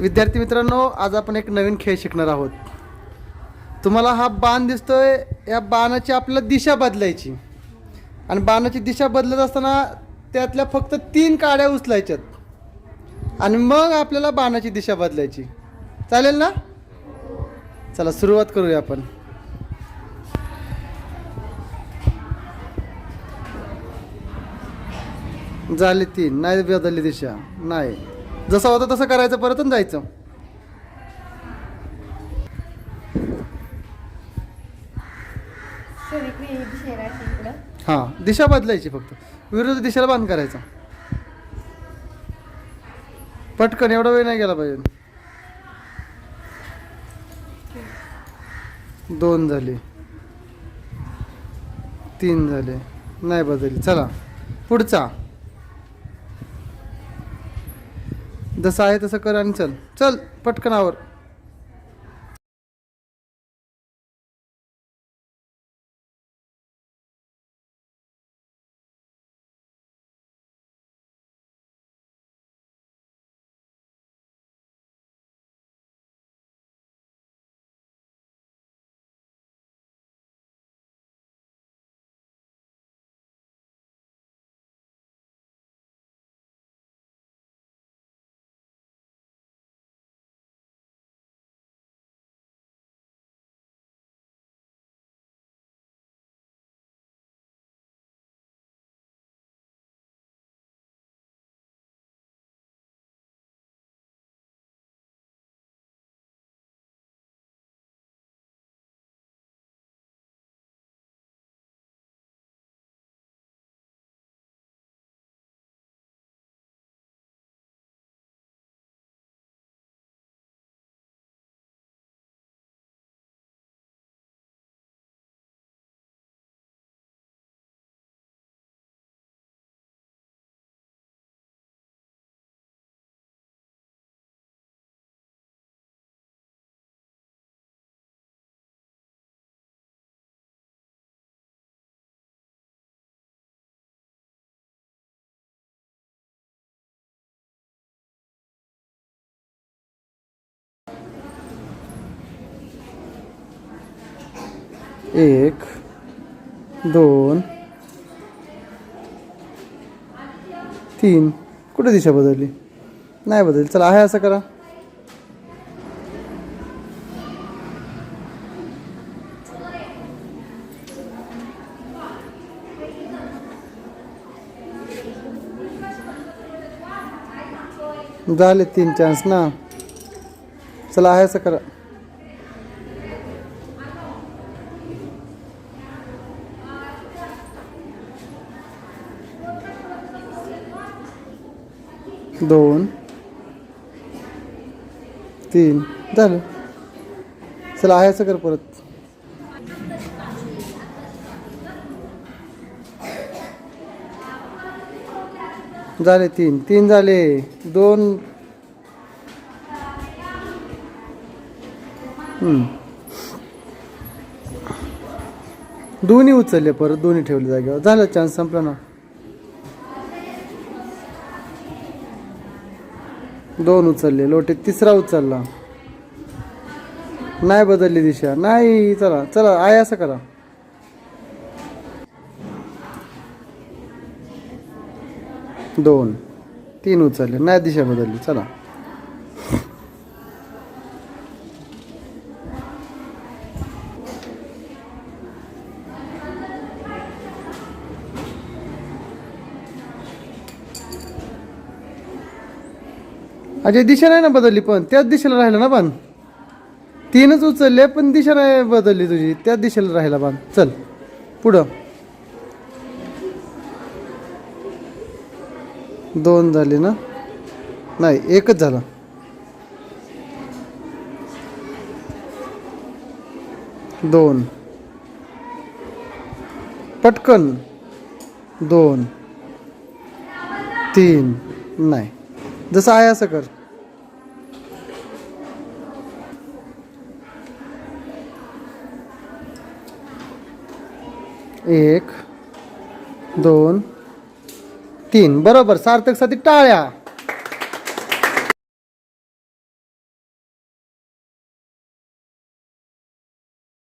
विद्यार्थी मित्रांनो आज आपण एक नवीन खेळ शिकणार आहोत. तुम्हाला हा बाण दिसतोय या बाणाची आपल्याला दिशा बदलायची. आणि बाणाची दिशा बदलत असताना त्यातल्या फक्त तीन काड्या उचलायच्यात. आणि मग आपल्याला बाणाची दिशा बदलायची. चालेल ना? चला सुरुवात करूया आपण. झाली तीन नाही बदलली दिशा. नाही. जसं होतं तसं करायचं परत जायचं. हां दिशा बदलायची फक्त. विरुद्ध दिशेला बांध करायचा. पटकन एवढा वेळ नाही गेला पाहिजे. दोन झाले. तीन झाले. नाही बदलली. चला पुढचा. जसं आहे तसं कर आणि चल. चल पटकन एक दोन तीन. कुठे दिशा बदलली? नाही बदलली. चला आहे असं करा. झाले तीन चान्स ना. चला आहे असं करा. दोन तीन. झालं. चला आहे असं कर परत. झाले तीन. तीन झाले. दोन. दोन्ही उचलले परत. दोन्ही ठेवले जागेवर. झालं चान्स संपला ना. दोन उचलले लोटे तिसरा उचलला. नाही बदलली दिशा. नाही चला चला आहे असं करा. दोन तीन उचलले. नाही दिशा बदलली. चला. अजय दिशा नाही ना बदलली पण? त्याच दिशेला राहिला ना पण? तीनच उचलले पण दिशा नाही बदलली तुझी. त्याच दिशेला राहिला बाण चल पुढं. दोन झाले ना? नाही एकच झाला. दोन. पटकन. दोन. तीन. नाही. जसं आहे असं कर. एक दोन तीन. बरोबर सार्थकसाठी टाळ्या.